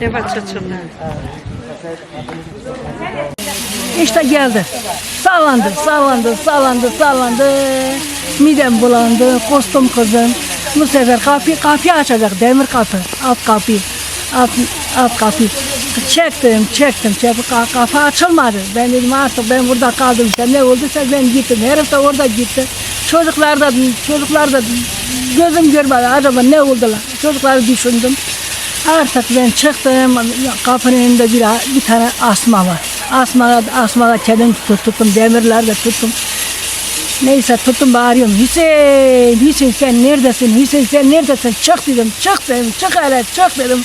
Evet açıldı. İşte geldi. Sallandı, sallandı, sallandı, sallandı. Midem bulandı, kostum kızım. Bu sefer kapı, kapıyı açacak, demir kapı, alt kapı, alt, alt kapı. Çektim, çektim, çektim, Ka- kapı açılmadı. Ben dedim artık ben burada kaldım. İşte ne olduysa ben gittim. Herif de orada gitti. Çocuklar da, çocuklar da gözüm görmedi. Acaba ne oldular? Çocukları düşündüm. Artık ben çıktım, kapının önünde bir, bir tane asma var. Asma, asmada kedim tut- tuttum, demirler de tuttum. Neyse tuttum bağırıyorum. Hüseyin, Hüseyin sen neredesin? Hüseyin sen neredesin? Çık dedim, çık dedim, çık hele, çık dedim.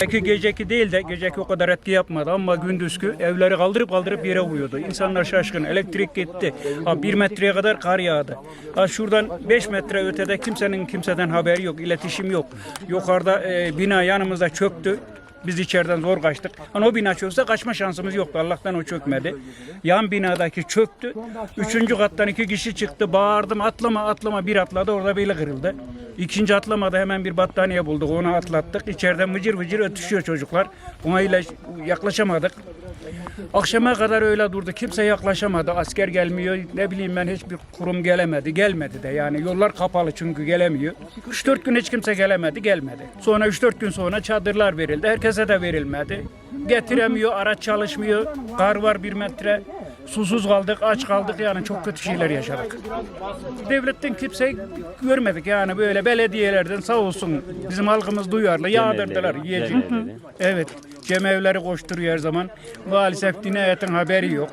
Belki geceki değil de geceki o kadar etki yapmadı ama gündüzkü evleri kaldırıp kaldırıp yere vuruyordu. İnsanlar şaşkın. Elektrik gitti. Ha, bir metreye kadar kar yağdı. Ha, şuradan 5 metre ötede kimsenin kimseden haberi yok. iletişim yok. Yukarıda e, bina yanımızda çöktü. Biz içeriden zor kaçtık. Hani o bina çökse kaçma şansımız yoktu. Allah'tan o çökmedi. Yan binadaki çöktü. Üçüncü kattan iki kişi çıktı. Bağırdım atlama atlama. Bir atladı orada beli kırıldı. İkinci atlamada hemen bir battaniye bulduk. Onu atlattık. İçeriden vıcır vıcır ötüşüyor çocuklar. Ona ile yaklaşamadık. Akşama kadar öyle durdu. Kimse yaklaşamadı. Asker gelmiyor. Ne bileyim ben hiçbir kurum gelemedi. Gelmedi de yani. Yollar kapalı çünkü gelemiyor. 3-4 gün hiç kimse gelemedi. Gelmedi. Sonra 3-4 gün sonra çadırlar verildi. Herkese de verilmedi. Getiremiyor. Araç çalışmıyor. Kar var bir metre. Susuz kaldık, aç kaldık yani çok kötü şeyler yaşadık. Devletten kimseyi görmedik yani böyle belediyelerden sağ olsun bizim halkımız duyarlı yağdırdılar yiyecek. Evet, cemevleri koşturuyor her zaman. Maalesef dinayetin haberi yok.